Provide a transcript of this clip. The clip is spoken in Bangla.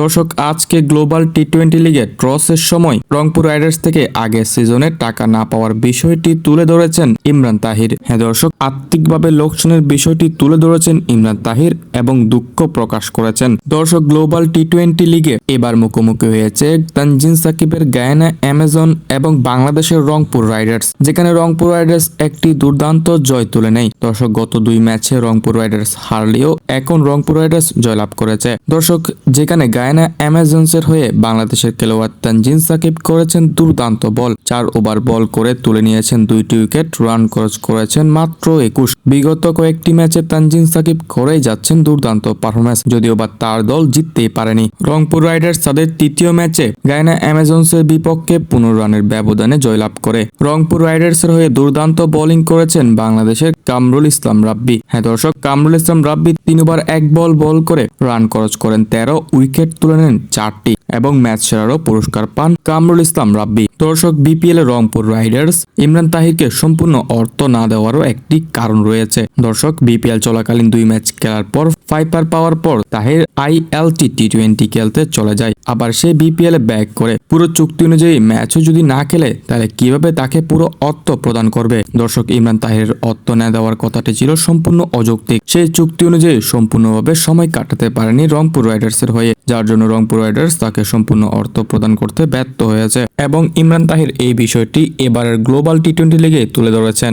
দর্শক, আজকে গ্লোবাল টি টোয়েন্টি লিগে ট্রসের সময় রংপুর রাইডার্স থেকে আগের সিজনে টাকা না পাওয়ার বিষয়টি তুলে ধরেছেন ইমরান তাহির। হ্যাঁ দর্শক, আত্মিকভাবে লোকসানের বিষয়টি তুলে ধরেছেন ইমরান তাহির এবং দুঃখ প্রকাশ করেছেন। দর্শক, গ্লোবাল টি টোয়েন্টি লিগে এবার মুখোমুখি হয়েছে তানজিন সাকিবের গায়ানা, অ্যামাজন এবং বাংলাদেশের রংপুর রাইডার্স, যেখানে রংপুর রাইডার্স একটি দুর্দান্ত জয় তুলে নেয়। দর্শক, গত দুই ম্যাচে রংপুর রাইডার্স হারলেও এখন রংপুর রাইডার্স জয়লাভ করেছে। দর্শক, যেখানে গায়ানা অ্যামাজন্সের হয়ে বাংলাদেশের খেলোয়াড় তানজিন সাকিব করেছেন দুর্দান্ত বল। চার ওভার বল করে তুলে নিয়েছেন দুইটি উইকেট, রান খরচ করেছেন মাত্র একুশ। বিগত কয়েকটি ম্যাচে তানজিন সাকিব করেই যাচ্ছেন দুর্দান্ত পারফরমেন্স যদিও বা তার দল জিততেই পারেনি। রংপুর রাইডার্স তাদের তৃতীয় ম্যাচে গায়না অ্যামাজন্সের বিপক্ষে পনেরো রানের ব্যবধানে জয়লাভ করে। রংপুর রাইডার্সের হয়ে দুর্দান্ত বোলিং করেছেন বাংলাদেশের কামরুল ইসলাম রাব্বি। হ্যাঁ দর্শক, কামরুল ইসলাম রাব্বি তিন ওভার এক বল বল করে রান খরচ করেন তেরো উইকেট তুলে নেন চারটি এবং ম্যাচ সেরারও পুরস্কার পান কামরুল ইসলাম রাব্বি। দর্শক বিপিএল রংপুর রাইডার্স, ইমরান তাহিরকে সম্পূর্ণ অর্থ না দেওয়ারও একটি কারণ রয়েছে। দর্শক, বিপিএল চলাকালীন দুই ম্যাচ খেলার পর ফাইপার পাওয়ার পর তাহির আইএলটি টি টোয়েন্টি খেলতে চলে যায়। আবার সে বিপিএল এ ব্যাক করে। পুরো চুক্তি অনুযায়ী ম্যাচও যদি না খেলে, তাহলে কীভাবে তাকে পুরো অর্থ প্রদান করবে? দর্শক, ইমরান তাহিরের অর্থ না দেওয়ার কথাটি ছিল সম্পূর্ণ অযৌক্তিক। সেই চুক্তি অনুযায়ী সম্পূর্ণভাবে সময় কাটাতে পারেনি রংপুর রাইডার্সের হয়ে। যার জন্য রংপুর রাইডার্স তাকে সম্পূর্ণ অর্থ প্রদান করতে ব্যর্থ হয়েছে। এবং ইমরান তাহির এই বিষয়টি এবারের গ্লোবাল টি টোয়েন্টি লিগে তুলে ধরেছেন।